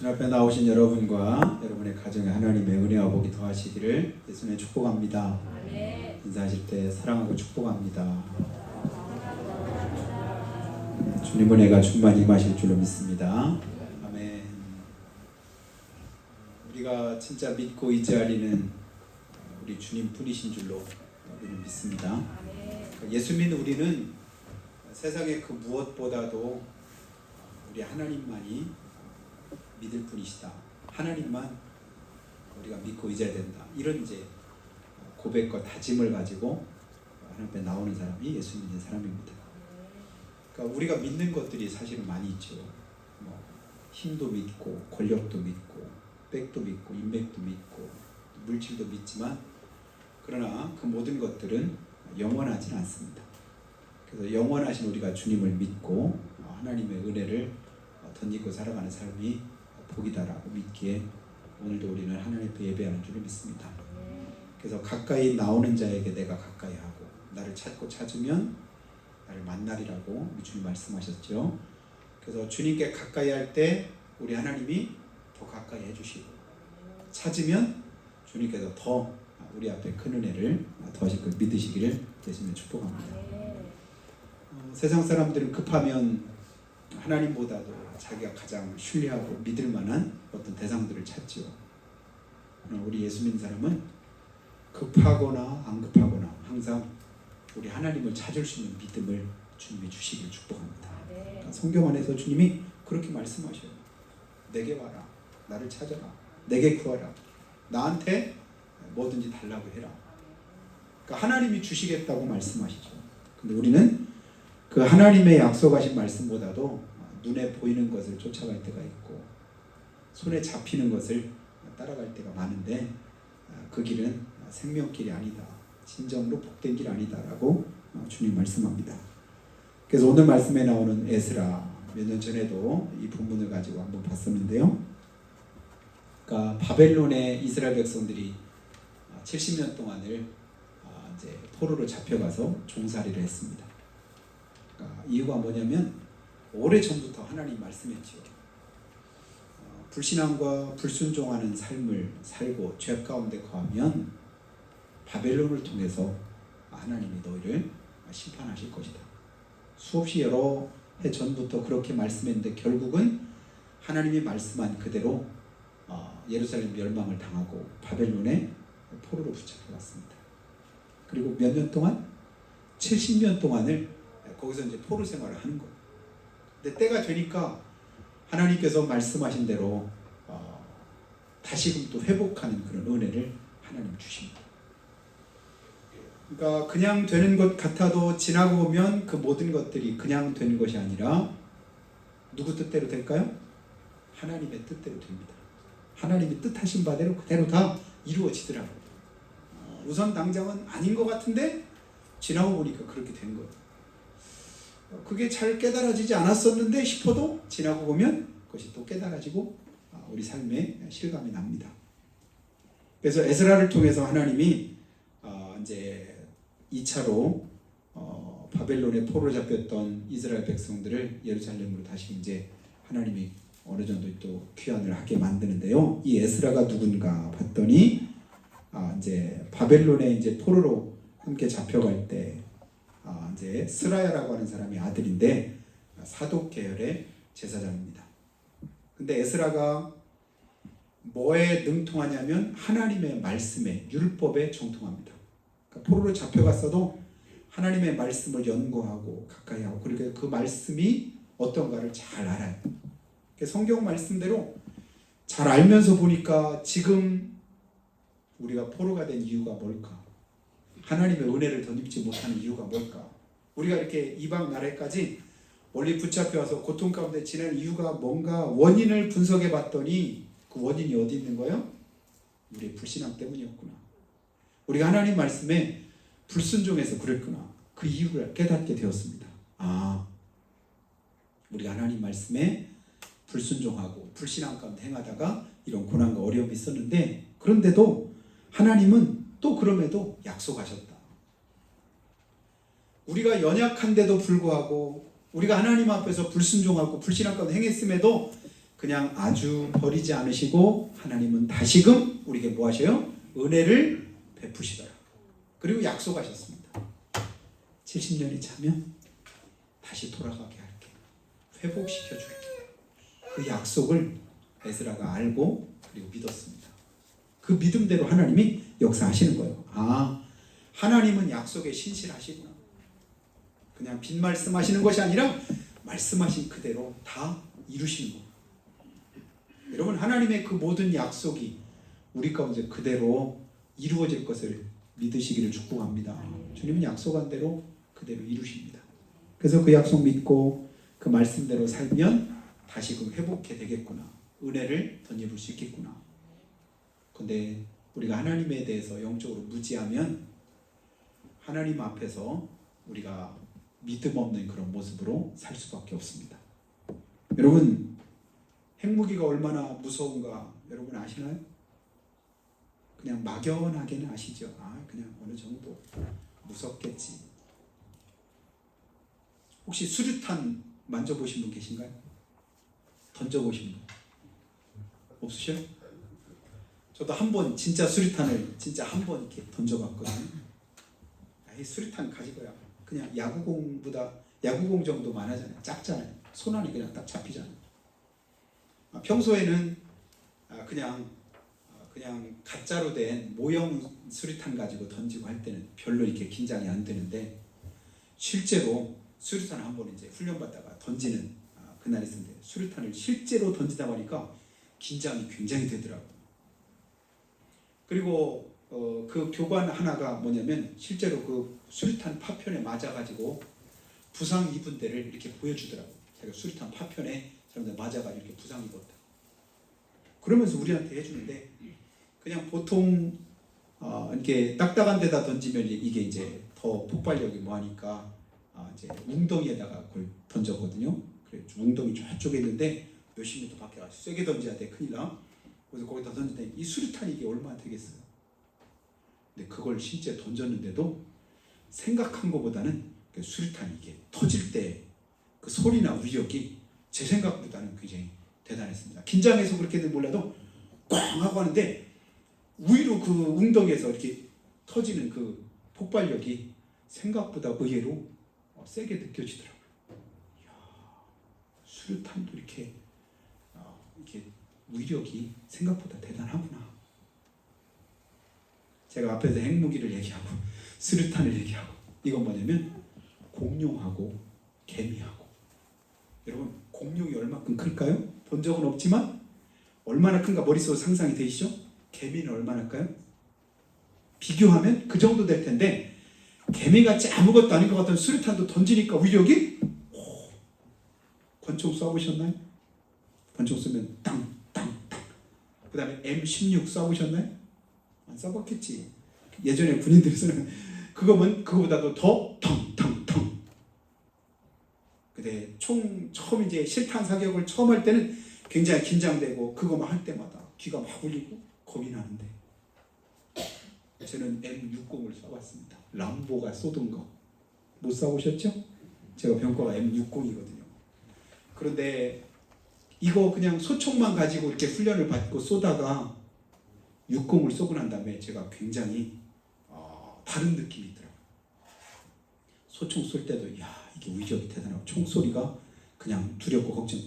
주 앞에 나오신 여러분과 여러분의 가정에 하나님의 은혜와 복이 더하시기를 예수님의 축복합니다. 인사하실 때 사랑하고 축복합니다. 주님 은혜가 충만히 임하실 줄로 믿습니다. 아멘. 우리가 진짜 믿고 의지하리는 우리 주님 뿐이신 줄로 우리는 믿습니다. 예수 믿는 우리는 세상의 그 무엇보다도 우리 하나님만이 믿을 뿐이시다. 하나님만 우리가 믿고 의지해야 된다. 이런 이제 고백과 다짐을 가지고 하나님 앞에 나오는 사람이 예수 믿는 사람입니다. 그러니까 우리가 믿는 것들이 사실은 많이 있죠. 뭐 힘도 믿고 권력도 믿고 백도 믿고 인맥도 믿고 물질도 믿지만 그러나 그 모든 것들은 영원하진 않습니다. 그래서 영원하신 우리가 주님을 믿고 하나님의 은혜를 던지고 살아가는 삶이 복이다라고 믿기에 오늘도 우리는 하나님 앞에 예배하는 줄을 믿습니다. 그래서 가까이 나오는 자에게 내가 가까이 하고 나를 찾고 찾으면 나를 만나리라고 주님 말씀하셨죠. 그래서 주님께 가까이 할 때 우리 하나님이 더 가까이 해주시고 찾으면 주님께서 더 우리 앞에 큰 은혜를 더하실 걸 믿으시기를 예수님 축복합니다. 어, 세상 사람들은 급하면 하나님보다도 자기가 가장 신뢰하고 믿을 만한 어떤 대상들을 찾지요. 우리 예수 믿는 사람은 급하거나 안 급하거나 항상 우리 하나님을 찾을 수 있는 믿음을 주님이 주시길 축복합니다. 그러니까 성경 안에서 주님이 그렇게 말씀하셔요. 내게 와라. 나를 찾아라. 내게 구하라. 나한테 뭐든지 달라고 해라. 그러니까 하나님이 주시겠다고 말씀하시죠. 근데 우리는 그 하나님의 약속하신 말씀보다도 눈에 보이는 것을 쫓아갈 때가 있고 손에 잡히는 것을 따라갈 때가 많은데 그 길은 생명길이 아니다. 진정으로 복된 길 아니다라고 주님 말씀합니다. 그래서 오늘 말씀에 나오는 에스라 몇 년 전에도 이 본문을 가지고 한번 봤었는데요. 그러니까 바벨론의 이스라엘 백성들이 70년 동안을 이제 포로로 잡혀가서 종살이를 했습니다. 그러니까 이유가 뭐냐면 오래 전부터 하나님 말씀했지요. 어, 불신앙과 불순종하는 삶을 살고 죄 가운데 거하면 바벨론을 통해서 하나님이 너희를 심판하실 것이다. 수없이 여러 해 전부터 그렇게 말씀했는데 결국은 하나님이 말씀한 그대로 어, 예루살렘 멸망을 당하고 바벨론에 포로로 붙잡혀갔습니다. 그리고 몇 년 동안 70년 동안을 거기서 이제 포로 생활을 하는 거예요. 근데 때가 되니까 하나님께서 말씀하신 대로 어, 다시금 또 회복하는 그런 은혜를 하나님 주십니다. 그러니까 그냥 되는 것 같아도 지나고 보면 그 모든 것들이 그냥 되는 것이 아니라 누구 뜻대로 될까요? 하나님의 뜻대로 됩니다. 하나님이 뜻하신 바대로 그대로 다 이루어지더라고요. 어, 우선 당장은 아닌 것 같은데 지나고 보니까 그렇게 된 거예요. 그게 잘 깨달아지지 않았었는데 싶어도 지나고 보면 그것이 또 깨달아지고 아, 우리 삶에 실감이 납니다. 그래서 에스라를 통해서 하나님이 아, 이제 2차로 어, 바벨론에 포로 잡혔던 이스라엘 백성들을 예루살렘으로 다시 이제 하나님이 어느 정도 또 귀환을 하게 만드는데요. 이 에스라가 누군가 봤더니 아, 이제 바벨론에 이제 포로로 함께 잡혀갈 때 아, 이제 스라야라고 하는 사람이 아들인데 사독 계열의 제사장입니다. 근데 에스라가 뭐에 능통하냐면 하나님의 말씀에 율법에 정통합니다. 그러니까 포로로 잡혀갔어도 하나님의 말씀을 연구하고 가까이 하고 그러니까 그 말씀이 어떤가를 잘 알아요. 성경 말씀대로 잘 알면서 보니까 지금 우리가 포로가 된 이유가 뭘까? 하나님의 은혜를 덧입지 못하는 이유가 뭘까? 우리가 이렇게 이방 나라까지 멀리 붙잡혀와서 고통 가운데 지낸 이유가 뭔가 원인을 분석해 봤더니 그 원인이 어디 있는 거예요? 우리의 불신앙 때문이었구나. 우리가 하나님 말씀에 불순종해서 그랬구나. 그 이유를 깨닫게 되었습니다. 아, 우리가 하나님 말씀에 불순종하고 불신앙 가운데 행하다가 이런 고난과 어려움이 있었는데 그런데도 하나님은 또 그럼에도 약속하셨다. 우리가 연약한데도 불구하고 우리가 하나님 앞에서 불순종하고 불신앙 가운데 행했음에도 그냥 아주 버리지 않으시고 하나님은 다시금 우리에게 뭐 하셔요? 은혜를 베푸시더라. 그리고 약속하셨습니다. 70년이 차면 다시 돌아가게 할게. 회복시켜 줄게. 그 약속을 에스라가 알고 그리고 믿었습니다. 그 믿음대로 하나님이 역사하시는 거예요. 아, 하나님은 약속에 신실하시구나. 그냥 빈 말씀하시는 것이 아니라 말씀하신 그대로 다 이루시는 거. 여러분 하나님의 그 모든 약속이 우리 가운데 그대로 이루어질 것을 믿으시기를 축복합니다. 주님은 약속한 대로 그대로 이루십니다. 그래서 그 약속 믿고 그 말씀대로 살면 다시금 회복해 되겠구나. 은혜를 덧입을 수 있겠구나. 근데 우리가 하나님에 대해서 영적으로 무지하면 하나님 앞에서 우리가 믿음 없는 그런 모습으로 살 수밖에 없습니다. 여러분 핵무기가 얼마나 무서운가 여러분 아시나요? 그냥 막연하게는 아시죠? 아 그냥 어느 정도 무섭겠지. 혹시 수류탄 만져보신 분 계신가요? 던져보신 분 없으셔요? 저도 한 번 진짜 수류탄을 진짜 한 번 이렇게 던져봤거든요. 아 이 수류탄 가지고야 그냥 야구공보다 야구공 정도 많아잖아요. 작잖아요. 손 안에 그냥 딱 잡히잖아요. 아, 평소에는 아, 그냥 아, 그냥 가짜로 된 모형 수류탄 가지고 던지고 할 때는 별로 이렇게 긴장이 안 되는데 실제로 수류탄 한 번 이제 훈련 받다가 던지는 아, 그날 있었는데 수류탄을 실제로 던지다 보니까 긴장이 굉장히 되더라고요. 그리고 어, 그 교관 하나가 뭐냐면 실제로 그 수류탄 파편에 맞아가지고 부상 입은 데를 이렇게 보여주더라고요. 자기가 수류탄 파편에 사람들 맞아가 이렇게 부상 입었다. 그러면서 우리한테 해주는데 그냥 보통 어, 이렇게 딱딱한 데다 던지면 이게 이제 더 폭발력이 뭐하니까 아, 이제 웅덩이에다가 그걸 던졌거든요. 그래 웅덩이 저쪽에 있는데 몇십 미터 밖에 가서 세게 던져야 돼 큰일 나. 그래서 거기다 던졌는데 이 수류탄이 이게 얼마나 되겠어요? 근데 그걸 실제 던졌는데도 생각한 것보다는 그 수류탄이 이게 터질 때 그 소리나 위력이 제 생각보다는 굉장히 대단했습니다. 긴장해서 그렇게는 몰라도 꽝 하고 하는데 위로 그 웅덩이에서 이렇게 터지는 그 폭발력이 생각보다 의외로 어, 세게 느껴지더라고요. 수류탄도 이렇게 어, 이렇게 위력이 생각보다 대단하구나. 제가 앞에서 핵무기를 얘기하고 수류탄을 얘기하고 이건 뭐냐면 공룡하고 개미하고 여러분 공룡이 얼마큼 클까요? 본 적은 없지만 얼마나 큰가 머릿속에 상상이 되시죠? 개미는 얼마나 클까요? 비교하면 그 정도 될 텐데 개미같이 아무것도 아닌 것 같은 수류탄도 던지니까 위력이 오, 권총 쏴보셨나요? 권총 쏘면 땅땅땅 그 다음에 M16 쏴보셨나요? 안 쏴봤겠지 예전에 군인들이 쓰는 그거면 그거보다도 더 텅텅텅 근데 총 처음 이제 실탄 사격을 처음 할 때는 굉장히 긴장되고 그거만 할 때마다 귀가 막 울리고 겁이 나는데 저는 M60을 쏴봤습니다. 람보가 쏘던 거. 못 쏴보셨죠? 제가 병과가 M60이거든요. 그런데 이거 그냥 소총만 가지고 이렇게 훈련을 받고 쏘다가 60을 쏘고 난 다음에 제가 굉장히 어, 다른 느낌이 있더라고요. 소총 쏠 때도 야 이게 위력이 대단하고 총소리가 그냥 두렵고 걱정.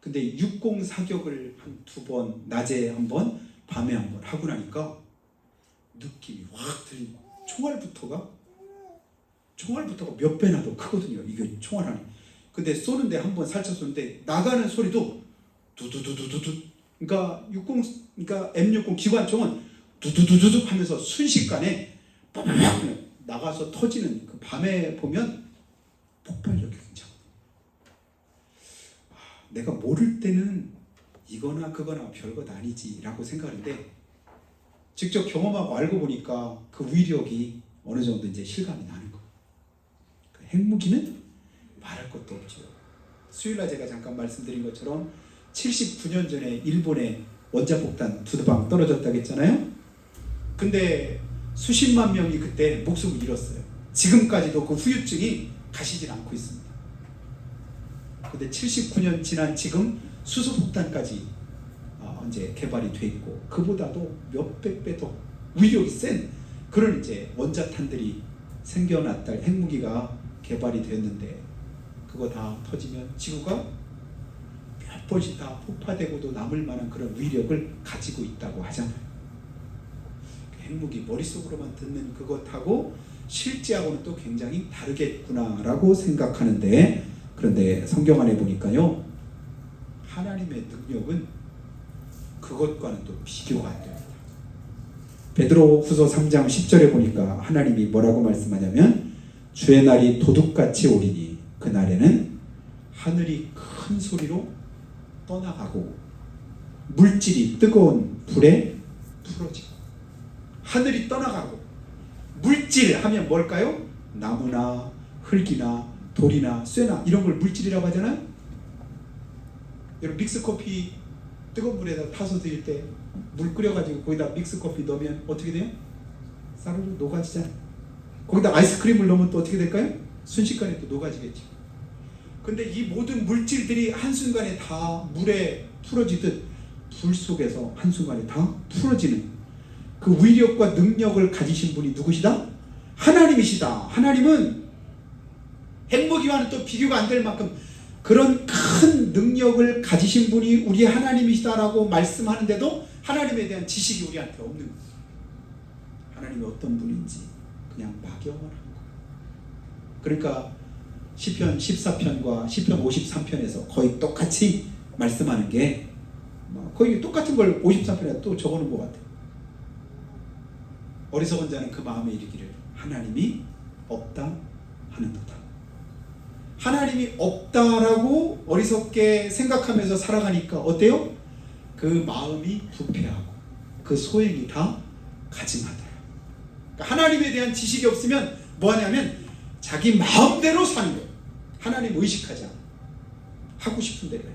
근데 60 사격을 한 두 번 낮에 한 번, 밤에 한 번 하고 나니까 느낌이 확 들리고 총알부터가 총알부터가 몇 배나 더 크거든요. 이게 총알 하나. 근데 쏘는데 한 번 살짝 쏘는데 나가는 소리도 두두두두두두. 그러니까 60 그러니까 M60 기관총은 두두두두두 하면서 순식간에 빠바박 나가서 터지는 그 밤에 보면 폭발력이 굉장히 아, 내가 모를 때는 이거나 그거나 별것 아니지라고 생각하는데 직접 경험하고 알고 보니까 그 위력이 어느 정도 이제 실감이 나는 거. 그 핵무기는 말할 것도 없죠. 수요일 날 제가 잠깐 말씀드린 것처럼 79년 전에 일본에 원자폭탄 두 방 떨어졌다고 했잖아요. 근데 수십만 명이 그때 목숨을 잃었어요. 지금까지도 그 후유증이 가시질 않고 있습니다. 근데 79년 지난 지금 수소폭탄까지 어, 이제 개발이 돼 있고 그보다도 몇백 배 더 위력이 센 그런 이제 원자탄들이 생겨났다 핵무기가 개발이 됐는데 그거 다 터지면 지구가 몇 번씩 다 폭파되고도 남을 만한 그런 위력을 가지고 있다고 하잖아요. 핵무기 머릿속으로만 듣는 그것하고 실제하고는 또 굉장히 다르겠구나라고 생각하는데 그런데 성경 안에 보니까요 하나님의 능력은 그것과는 또 비교가 안 됩니다. 베드로 후서 3장 10절에 보니까 하나님이 뭐라고 말씀하냐면 주의 날이 도둑같이 오리니 그날에는 하늘이 큰 소리로 떠나가고 물질이 뜨거운 불에 풀어지고 하늘이 떠나가고 물질 하면 뭘까요? 나무나 흙이나 돌이나 쇠나 이런 걸 물질이라고 하잖아요. 여러분 믹스 커피 뜨거운 물에다 타서 드릴 때 물 끓여가지고 거기다 믹스 커피 넣으면 어떻게 돼요? 싸르르 녹아지잖아요. 거기다 아이스크림을 넣으면 또 어떻게 될까요? 순식간에 또 녹아지겠죠. 근데 이 모든 물질들이 한순간에 다 물에 풀어지듯 불 속에서 한순간에 다 풀어지는 그 위력과 능력을 가지신 분이 누구시다? 하나님이시다. 하나님은 핵무기와는 또 비교가 안 될 만큼 그런 큰 능력을 가지신 분이 우리 하나님이시다라고 말씀하는데도 하나님에 대한 지식이 우리한테 없는 거예요. 하나님이 어떤 분인지 그냥 막연한 거. 그러니까 시편 14편과 시편 53편에서 거의 똑같이 말씀하는 게뭐 거의 똑같은 걸 53편에 또 적어놓은 것 같아요. 어리석은 자는 그 마음에 이르기를 하나님이 없다 하는도다. 하나님이 없다라고 어리석게 생각하면서 살아가니까 어때요? 그 마음이 부패하고 그 소행이 다 가증하더라. 그러니까 하나님에 대한 지식이 없으면 뭐 하냐면 자기 마음대로 사는 거예요. 하나님 의식하지 않아. 하고 싶은 대로 해요.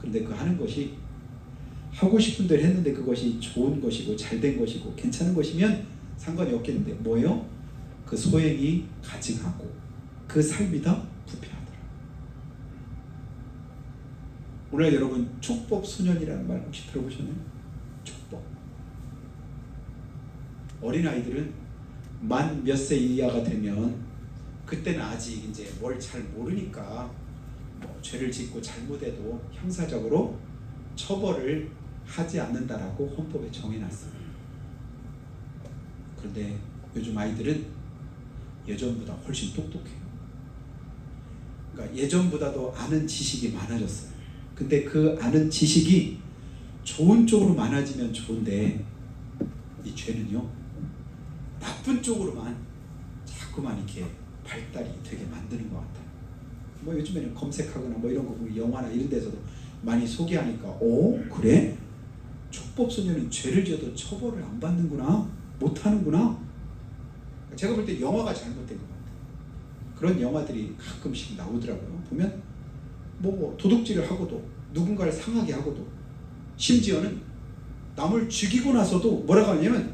근데 그 하는 것이 하고 싶은 대로 했는데 그것이 좋은 것이고 잘된 것이고 괜찮은 것이면 상관이 없겠는데 뭐예요? 그 소행이 가증하고 그 삶이 다 부패하더라. 오늘 여러분 촉법 소년이라는 말 혹시 들어보셨나요? 촉법. 어린 아이들은 만 몇 세 이하가 되면 그때는 아직 이제 뭘 잘 모르니까 뭐 죄를 짓고 잘못해도 형사적으로 처벌을 하지 않는다라고 헌법에 정해놨습니다. 그런데 요즘 아이들은 예전보다 훨씬 똑똑해요. 그러니까 예전보다도 아는 지식이 많아졌어요. 근데 그 아는 지식이 좋은 쪽으로 많아지면 좋은데 이 죄는요 나쁜 쪽으로만 자꾸만 이렇게 발달이 되게 만드는 것 같아요. 뭐 요즘에는 검색하거나 뭐 이런 거 보면 영화나 이런 데서도 많이 소개하니까 오 그래 촉법 소녀는 죄를 지어도 처벌을 안 받는구나 못 하는구나. 제가 볼 때 영화가 잘못된 것 같아요. 그런 영화들이 가끔씩 나오더라고요. 보면 뭐 도둑질을 하고도 누군가를 상하게 하고도 심지어는 남을 죽이고 나서도 뭐라고 하냐면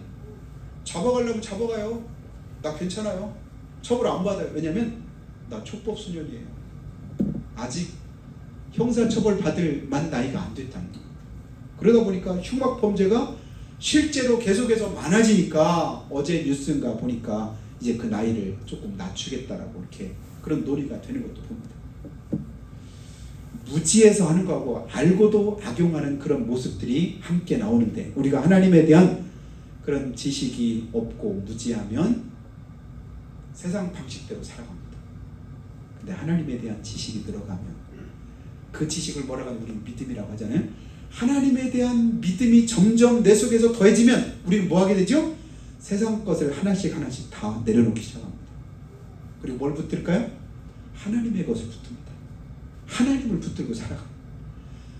잡아가려면 잡아가요. 나 괜찮아요. 처벌 안 받아요. 왜냐면 나 촉법 소년이에요. 아직 형사처벌 받을 만 나이가 안 됐다는 거예요. 그러다 보니까 흉악 범죄가 실제로 계속해서 많아지니까 어제 뉴스인가 보니까 이제 그 나이를 조금 낮추겠다라고 이렇게 그런 논의가 되는 것도 봅니다. 무지해서 하는 거하고 알고도 악용하는 그런 모습들이 함께 나오는데 우리가 하나님에 대한 그런 지식이 없고 무지하면 세상 방식대로 살아갑니다. 근데 하나님에 대한 지식이 들어가면 그 지식을 뭐라고 하면 우리는 믿음이라고 하잖아요. 하나님에 대한 믿음이 점점 내 속에서 더해지면 우리는 뭐 하게 되죠? 세상 것을 하나씩 하나씩 다 내려놓기 시작합니다. 그리고 뭘 붙들까요? 하나님의 것을 붙듭니다. 하나님을 붙들고 살아가.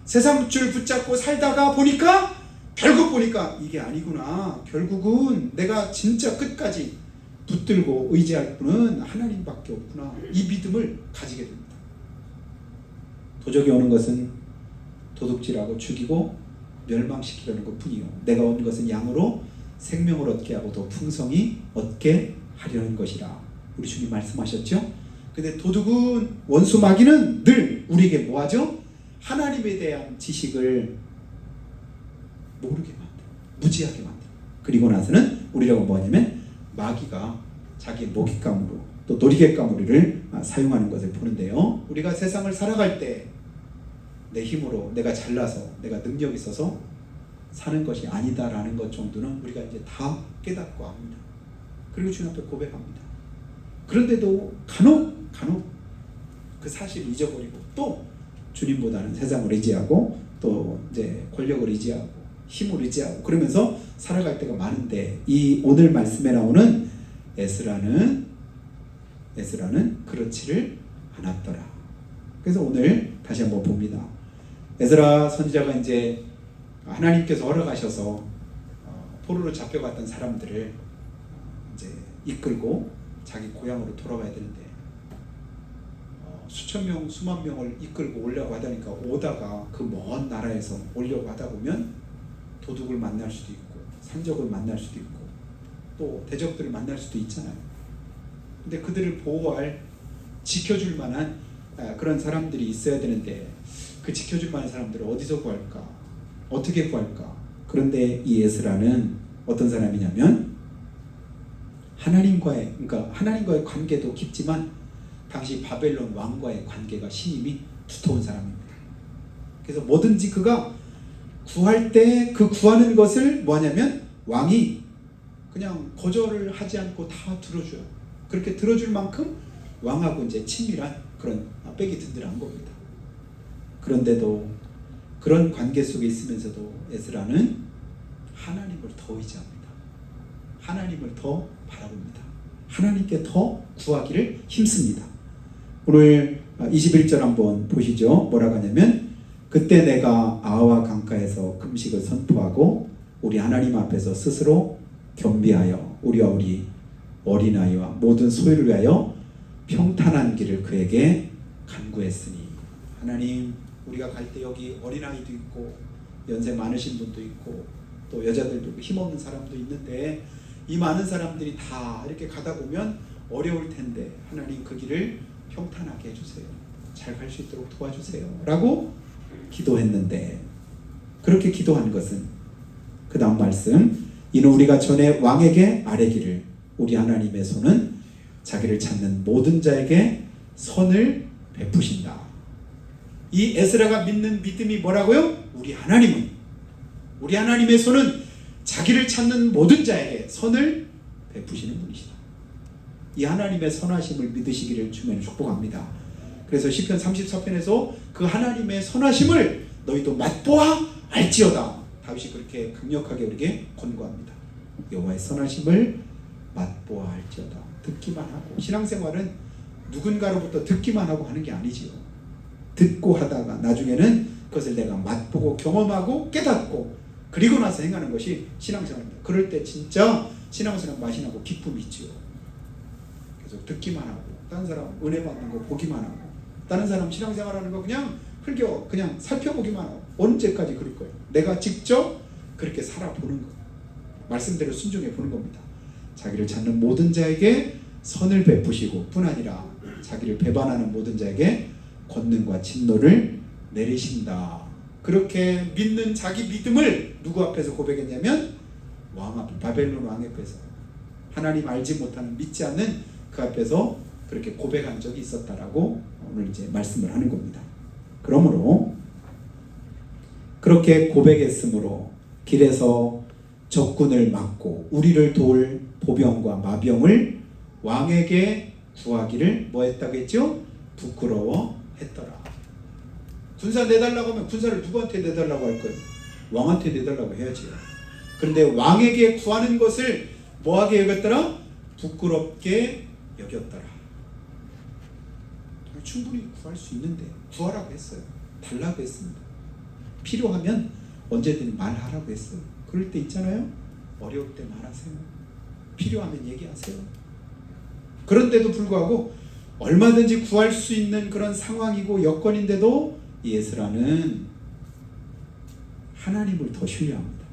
세상 줄 붙잡고 살다가 보니까 결국 보니까 이게 아니구나. 결국은 내가 진짜 끝까지 붙들고 의지할 분은 하나님밖에 없구나. 이 믿음을 가지게 됩니다. 도적이 오는 것은 도둑질하고 죽이고 멸망시키려는 것 뿐이요. 내가 온 것은 양으로 생명을 얻게 하고 더 풍성히 얻게 하려는 것이라. 우리 주님 말씀하셨죠? 근데 도둑은 원수 마귀는 늘 우리에게 뭐하죠? 하나님에 대한 지식을 모르게 만들어. 무지하게 만들어. 그리고 나서는 우리라고 뭐냐면 마귀가 자기 먹잇감으로 또 놀이개감으로를 아, 사용하는 것을 보는데요. 우리가 세상을 살아갈 때 내 힘으로 내가 잘나서 내가 능력 있어서 사는 것이 아니다라는 것 정도는 우리가 이제 다 깨닫고 합니다. 그리고 주님 앞에 고백합니다. 그런데도 간혹 간혹 그 사실을 잊어버리고 또 주님보다는 세상을 의지하고 또 이제 권력을 의지하고 힘을 의지하고 그러면서 살아갈 때가 많은데 이 오늘 말씀에 나오는 에스라는 에스라는 그렇지를 않았더라. 그래서 오늘 다시 한번 봅니다. 에스라 선지자가 이제 하나님께서 허락하셔서 어, 포로로 잡혀갔던 사람들을 이제 이끌고 자기 고향으로 돌아가야 되는데 어, 수천 명, 수만 명을 이끌고 오려고 하다니까 오다가 그 먼 나라에서 오려고 하다 보면 도둑을 만날 수도 있고 산적을 만날 수도 있고 또 대적들을 만날 수도 있잖아요. 근데 그들을 보호할 지켜줄 만한 아, 그런 사람들이 있어야 되는데 그 지켜줄 만한 사람들을 어디서 구할까? 어떻게 구할까? 그런데 이 에스라는 어떤 사람이냐면 하나님과의 그러니까 하나님과의 관계도 깊지만 당시 바벨론 왕과의 관계가 신임이 두터운 사람입니다. 그래서 뭐든지 그가 구할 때 그 구하는 것을 뭐하냐면 왕이 그냥 거절을 하지 않고 다 들어줘요. 그렇게 들어줄 만큼 왕하고 이제 친밀한 그런 백이 든든한 겁니다. 그런데도 그런 관계 속에 있으면서도 에스라는 하나님을 더 의지합니다. 하나님을 더 바라봅니다. 하나님께 더 구하기를 힘씁니다. 오늘 21절 한번 보시죠. 뭐라고 하냐면 그때 내가 아와 강가에서 금식을 선포하고 우리 하나님 앞에서 스스로 겸비하여 우리와 우리 어린아이와 모든 소유를 위하여 평탄한 길을 그에게 간구했으니 하나님 우리가 갈 때 여기 어린아이도 있고 연세 많으신 분도 있고 또 여자들도 힘없는 사람도 있는데 이 많은 사람들이 다 이렇게 가다 보면 어려울 텐데 하나님 그 길을 평탄하게 해주세요. 잘 갈 수 있도록 도와주세요. 라고 기도했는데 그렇게 기도한 것은 그 다음 말씀 이는 우리가 전에 왕에게 아뢰기를 우리 하나님의 손은 자기를 찾는 모든 자에게 선을 베푸신다. 이 에스라가 믿는 믿음이 뭐라고요? 우리 하나님은 우리 하나님의 손은 자기를 찾는 모든 자에게 선을 베푸시는 분이시다. 이 하나님의 선하심을 믿으시기를 주면 축복합니다. 그래서 시편 34편에서 그 하나님의 선하심을 너희도 맛보아 알지어다. 다윗이 그렇게 강력하게 우리에게 권고합니다. 여호와의 선하심을 맛보아 알지어다. 듣기만 하고 신앙생활은 누군가로부터 듣기만 하고 하는 게 아니지요. 듣고 하다가 나중에는 그것을 내가 맛보고 경험하고 깨닫고 그리고 나서 행하는 것이 신앙생활입니다. 그럴 때 진짜 신앙생활 맛이 나고 기쁨이 있지요. 계속 듣기만 하고 다른 사람 은혜 받는 거 보기만 하고 다른 사람 신앙생활하는 거 그냥 흘겨 그냥 살펴보기만 하고 언제까지 그럴 거예요. 내가 직접 그렇게 살아보는 거 말씀대로 순종해 보는 겁니다. 자기를 찾는 모든 자에게 선을 베푸시고 뿐 아니라 자기를 배반하는 모든 자에게 권능과 진노를 내리신다. 그렇게 믿는 자기 믿음을 누구 앞에서 고백했냐면 왕 앞, 바벨론 왕 앞에서 하나님 알지 못하는 믿지 않는 그 앞에서 그렇게 고백한 적이 있었다라고 오늘 이제 말씀을 하는 겁니다. 그러므로 그렇게 고백했으므로 길에서 적군을 막고 우리를 도울 보병과 마병을 왕에게 구하기를 뭐 했다고 했죠? 부끄러워 했더라. 군사 내달라고 하면 군사를 누구한테 내달라고 할 거예요? 왕한테 내달라고 해야지요. 그런데 왕에게 구하는 것을 뭐하게 여겼더라? 부끄럽게 여겼더라. 충분히 구할 수 있는데 구하라고 했어요. 달라고 했습니다. 필요하면 언제든 말하라고 했어요. 그럴 때 있잖아요. 어려울 때 말하세요. 필요하면 얘기하세요. 그런데도 불구하고 얼마든지 구할 수 있는 그런 상황이고 여건인데도 예스라는 하나님을 더 신뢰합니다.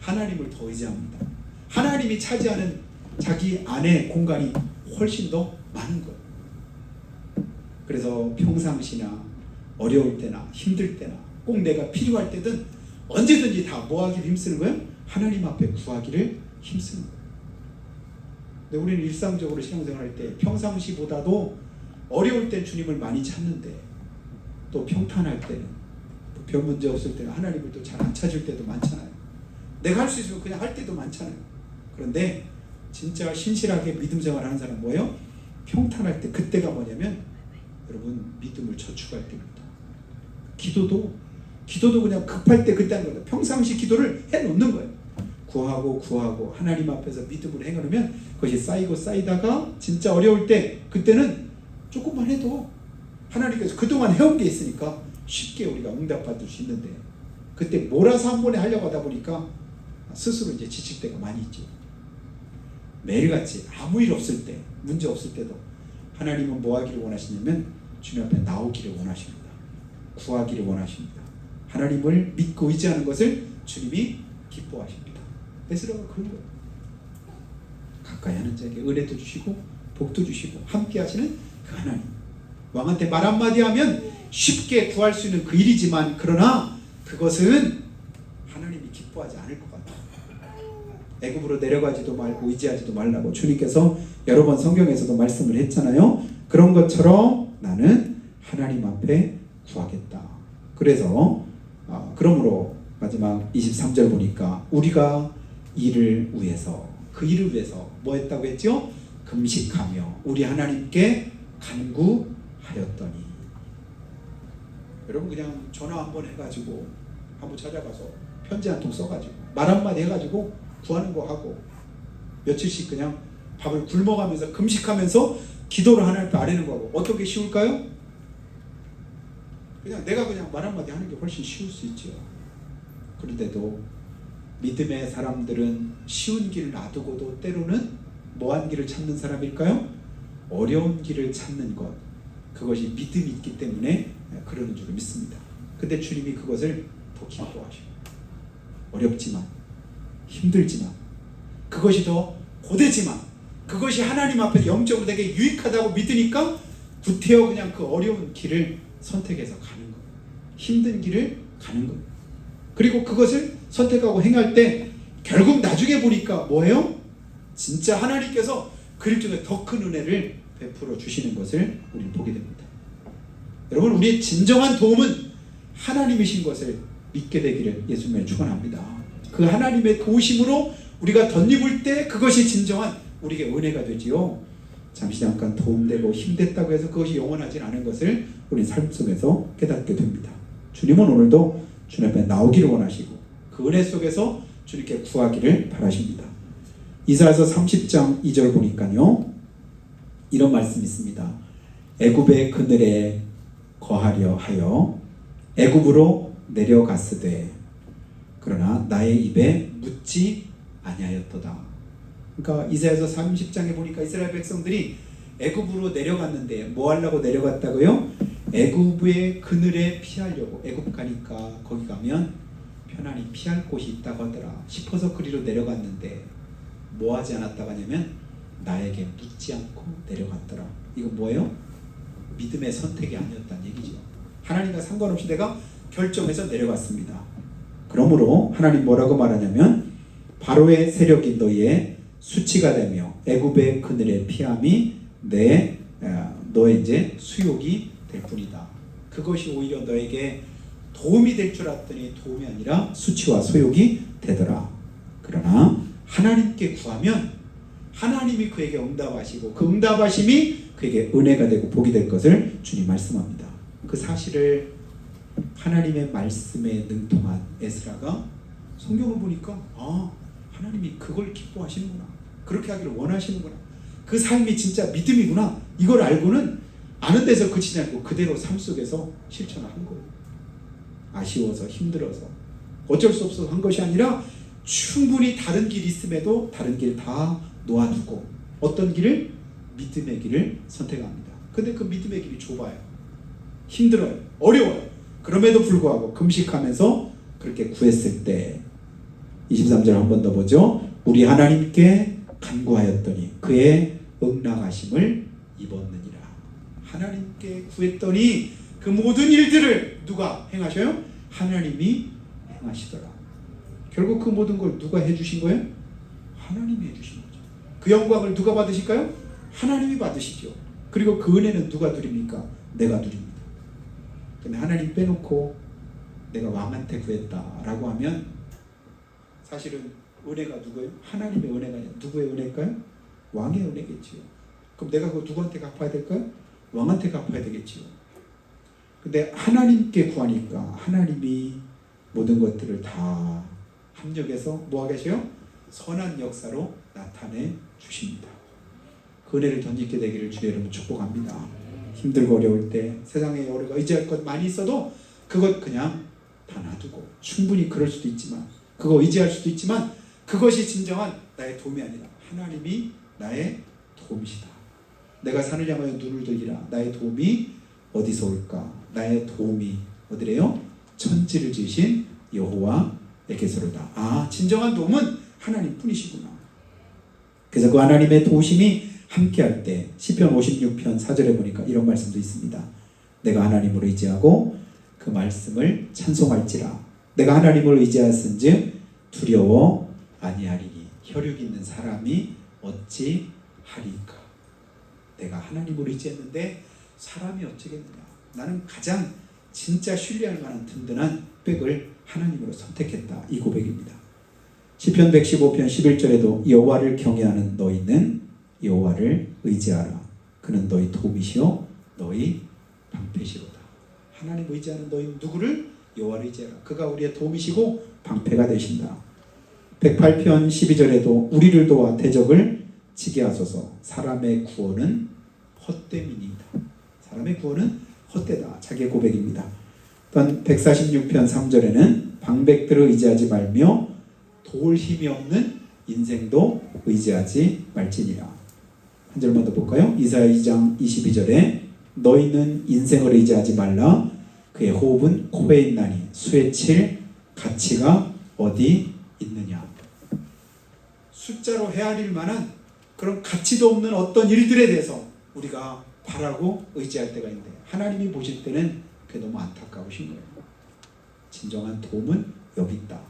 하나님을 더 의지합니다. 하나님이 차지하는 자기 안의 공간이 훨씬 더 많은 거예요. 그래서 평상시나 어려울 때나 힘들 때나 꼭 내가 필요할 때든 언제든지 다 뭐하기를 힘쓰는 거예요? 하나님 앞에 구하기를 힘쓰는 거예요. 근데 우리는 일상적으로 신앙생활할 때 평상시보다도 어려울 때 주님을 많이 찾는데 또 평탄할 때는 또별 문제 없을 때는 하나님을 또 잘 안 찾을 때도 많잖아요. 내가 할 수 있으면 그냥 할 때도 많잖아요. 그런데 진짜 신실하게 믿음 생활하는 사람 뭐예요? 평탄할 때 그때가 뭐냐면 여러분 믿음을 저축할 때입니다. 기도도 기도도 그냥 급할 때 그때 하는 거예요. 평상시 기도를 해 놓는 거예요. 구하고 구하고 하나님 앞에서 믿음으로 행하면 그것이 쌓이고 쌓이다가 진짜 어려울 때 그때는 조금만 해도 하나님께서 그동안 해온 게 있으니까 쉽게 우리가 응답받을 수 있는데 그때 몰아서 한 번에 하려고 하다 보니까 스스로 이제 지칠 때가 많이 있죠. 매일같이 아무 일 없을 때 문제 없을 때도 하나님은 뭐 하기를 원하시냐면 주님 앞에 나오기를 원하십니다. 구하기를 원하십니다. 하나님을 믿고 의지하는 것을 주님이 기뻐하십니다. 베스라가 그런 거예요. 가까이 하는 자에게 은혜도 주시고 복도 주시고 함께 하시는 그 하나님. 왕한테 말 한마디 하면 쉽게 구할 수 있는 그 일이지만 그러나 그것은 하나님이 기뻐하지 않을 것 같아요. 애굽으로 내려가지도 말고 의지하지도 말라고 주님께서 여러 번 성경에서도 말씀을 했잖아요. 그런 것처럼 나는 하나님 앞에 구하겠다. 그래서 아, 그러므로 마지막 23절 보니까 우리가 이를 위해서 그 일을 위해서 뭐 했다고 했죠? 금식하며 우리 하나님께 간구하였더니 여러분 그냥 전화 한번 해가지고 한번 찾아가서 편지 한 통 써가지고 말 한마디 해가지고 구하는 거 하고 며칠씩 그냥 밥을 굶어가면서 금식하면서 기도를 하나님 앞에 아뢰는 거고 어떻게 쉬울까요? 그냥 내가 그냥 말 한마디 하는 게 훨씬 쉬울 수 있죠. 그런데도 믿음의 사람들은 쉬운 길을 놔두고도 때로는 뭐한 길을 찾는 사람일까요? 어려운 길을 찾는 것. 그것이 믿음이 있기 때문에 그러는 줄 믿습니다. 근데 주님이 그것을 더 기뻐하시고 어렵지만 힘들지만 그것이 더 고되지만 그것이 하나님 앞에 영적으로 되게 유익하다고 믿으니까 구태여 그냥 그 어려운 길을 선택해서 가는 거예요. 힘든 길을 가는 거예요. 그리고 그것을 선택하고 행할 때 결국 나중에 보니까 뭐예요? 진짜 하나님께서 그일 중에 더 큰 은혜를 베풀어 주시는 것을 우리 보게 됩니다. 여러분 우리의 진정한 도움은 하나님이신 것을 믿게 되기를 예수님을 축원합니다. 그 하나님의 도우심으로 우리가 덧입을 때 그것이 진정한 우리에게 은혜가 되지요. 잠시 잠깐 도움되고 힘됐다고 해서 그것이 영원하진 않은 것을 우리 삶 속에서 깨닫게 됩니다. 주님은 오늘도 주님 앞에 나오기를 원하시고 그 은혜 속에서 주님께 구하기를 바라십니다. 이사야서 30장 2절 보니까요. 이런 말씀이 있습니다. 애굽의 그늘에 거하려 하여 애굽으로 내려갔으되 그러나 나의 입에 묻지 아니하였도다. 그러니까 이사야서 30장에 보니까 이스라엘 백성들이 애굽으로 내려갔는데 뭐 하려고 내려갔다고요? 애굽의 그늘에 피하려고. 애굽 가니까 거기 가면 편안히 피할 곳이 있다고 하더라. 싶어서 그리로 내려갔는데 뭐 하지 않았다고 하냐면 나에게 묻지 않고 내려갔더라. 이거 뭐예요? 믿음의 선택이 아니었다는 얘기죠. 하나님과 상관없이 내가 결정해서 내려갔습니다. 그러므로 하나님 뭐라고 말하냐면 바로의 세력이 너희의 수치가 되며 애굽의 그늘의 피함이 내 어, 너의 이제 수욕이 될 뿐이다. 그것이 오히려 너에게 도움이 될 줄 알았더니 도움이 아니라 수치와 소욕이 되더라. 그러나 하나님께 구하면 하나님이 그에게 응답하시고 그 응답하심이 그에게 은혜가 되고 복이 될 것을 주님 말씀합니다. 그 사실을 하나님의 말씀에 능통한 에스라가 성경을 보니까 아 하나님이 그걸 기뻐하시는구나 그렇게 하기를 원하시는구나. 그 삶이 진짜 믿음이구나. 이걸 알고는 아는 데서 그치지 않고 그대로 삶 속에서 실천을 한 거예요. 아쉬워서 힘들어서. 어쩔 수 없어서 한 것이 아니라 충분히 다른 길이 있음에도 다른 길 다 놓아두고 어떤 길을? 믿음의 길을 선택합니다. 근데 그 믿음의 길이 좁아요. 힘들어요. 어려워요. 그럼에도 불구하고 금식하면서 그렇게 구했을 때 23절 한 번 더 보죠. 우리 하나님께 간구하였더니 그의 응낙하심을 입었느니라. 하나님께 구했더니 그 모든 일들을 누가 행하셔요? 하나님이 행하시더라. 결국 그 모든 걸 누가 해주신 거예요? 하나님이 해주신 거죠. 그 영광을 누가 받으실까요? 하나님이 받으시죠. 그리고 그 은혜는 누가 드립니까? 내가 드립니다. 근데 하나님 빼놓고 내가 왕한테 구했다라고 하면 사실은 은혜가 누구예요? 하나님의 은혜가 아니라 누구의 은혜일까요? 왕의 은혜겠지요. 그럼 내가 그 누구한테 갚아야 될까요? 왕한테 갚아야 되겠지요. 근데 하나님께 구하니까 하나님이 모든 것들을 다 합력해서 뭐 하계셔요? 선한 역사로 나타내 주십니다. 그 은혜를 던지게 되기를 주의 이름 축복합니다. 힘들고 어려울 때 세상에 우리가 의지할 것 많이 있어도 그것 그냥 다 놔두고 충분히 그럴 수도 있지만 그거 의지할 수도 있지만 그것이 진정한 나의 도움이 아니라 하나님이 나의 도움이시다. 내가 산을 향하여 눈을 들기라 나의 도움이 어디서 올까? 나의 도움이 어디래요? 천지를 지으신 여호와에게서로다. 아, 진정한 도움은 하나님뿐이시구나. 그래서 그 하나님의 도우심이 함께할 때 시편 56편 4절에 보니까 이런 말씀도 있습니다. 내가 하나님을 의지하고 그 말씀을 찬송할지라. 내가 하나님을 의지하였은즉 두려워 아니하리니 혈육 있는 사람이 어찌 하리까. 내가 하나님을 의지했는데 사람이 어쩌겠느냐. 나는 가장 진짜 신뢰할 만한 든든한 백을 하나님으로 선택했다. 이 고백입니다. 시편 115편 11절에도 여호와를 경외하는 너희는 여호와를 의지하라. 그는 너희 도움이시요 너희 방패시로다. 하나님 의지하는 너희 누구를 여호와를 의지하라. 그가 우리의 도움이시고 방패가 되신다. 108편 12절에도 우리를 도와 대적을 지게 하소서. 사람의 구원은 헛됨이니이다. 사람의 구원은 헛되다. 자기의 고백입니다. 또한 146편 3절에는 방백들을 의지하지 말며 도울 힘이 없는 인생도 의지하지 말지니라. 한 절만 더 볼까요? 이사야 2장 22절에 너희는 인생을 의지하지 말라. 그의 호흡은 코에 있나니 수에 칠 가치가 어디. 숫자로 헤아릴 만한 그런 가치도 없는 어떤 일들에 대해서 우리가 바라고 의지할 때가 있는데 하나님이 보실 때는 그게 너무 안타까우신 거예요. 진정한 도움은 여기 있다.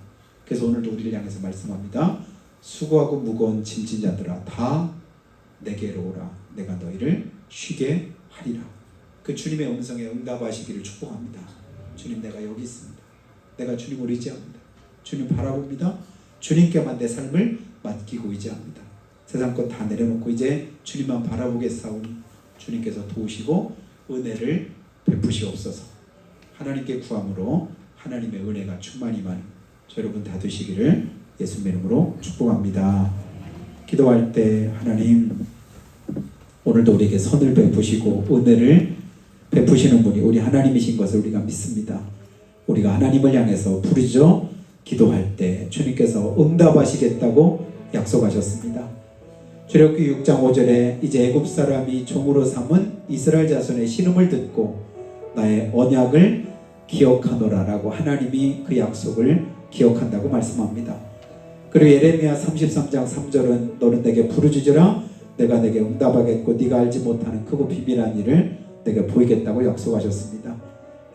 그래서 오늘도 우리를 향해서 말씀합니다. 수고하고 무거운 짐진 자들아 다 내게로 오라. 내가 너희를 쉬게 하리라. 그 주님의 음성에 응답하시기를 축복합니다. 주님 내가 여기 있습니다. 내가 주님을 의지합니다. 주님 바라봅니다. 주님께만 내 삶을 맡기고 의지합니다. 세상 것 다 내려놓고 이제 주님만 바라보겠사오니 주님께서 도우시고 은혜를 베푸시옵소서. 하나님께 구함으로 하나님의 은혜가 충만히 많은 저 여러분 다 되시기를 예수님 이름으로 축복합니다. 기도할 때 하나님 오늘도 우리에게 선을 베푸시고 은혜를 베푸시는 분이 우리 하나님이신 것을 우리가 믿습니다. 우리가 하나님을 향해서 부르죠. 기도할 때 주님께서 응답하시겠다고 약속하셨습니다. 출애굽기 6장 5절에 이제 애굽 사람이 종으로 삼은 이스라엘 자손의 신음을 듣고 나의 언약을 기억하노라라고 하나님이 그 약속을 기억한다고 말씀합니다. 그리고 예레미야 33장 3절은 너는 내게 부르짖으라 내가 내게 응답하겠고 네가 알지 못하는 크고 비밀한 일을 내게 보이겠다고 약속하셨습니다.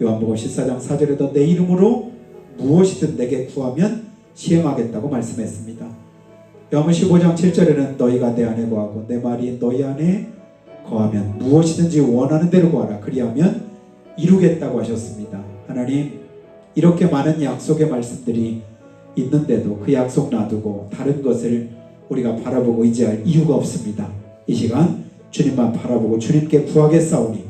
요한복음 14장 4절에도 내 이름으로 무엇이든 내게 구하면 시행하겠다고 말씀했습니다. 요한복음 15장 7절에는 너희가 내 안에 거하고 내 말이 너희 안에 거하면 무엇이든지 원하는 대로 구하라 그리하면 이루겠다고 하셨습니다. 하나님 이렇게 많은 약속의 말씀들이 있는데도 그 약속 놔두고 다른 것을 우리가 바라보고 의지할 이유가 없습니다. 이 시간 주님만 바라보고 주님께 구하겠사오니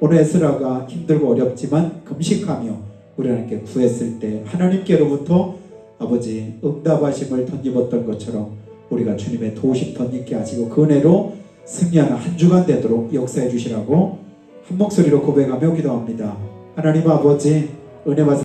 오늘 에스라가 힘들고 어렵지만 금식하며 우리 하나님께 구했을 때 하나님께로부터 아버지 응답하심을 던집었던 것처럼 우리가 주님의 도우심 던지게 하시고 그 은혜로 승리하는 한 주간 되도록 역사해 주시라고 한 목소리로 고백하며 기도합니다. 하나님 아버지 은혜 받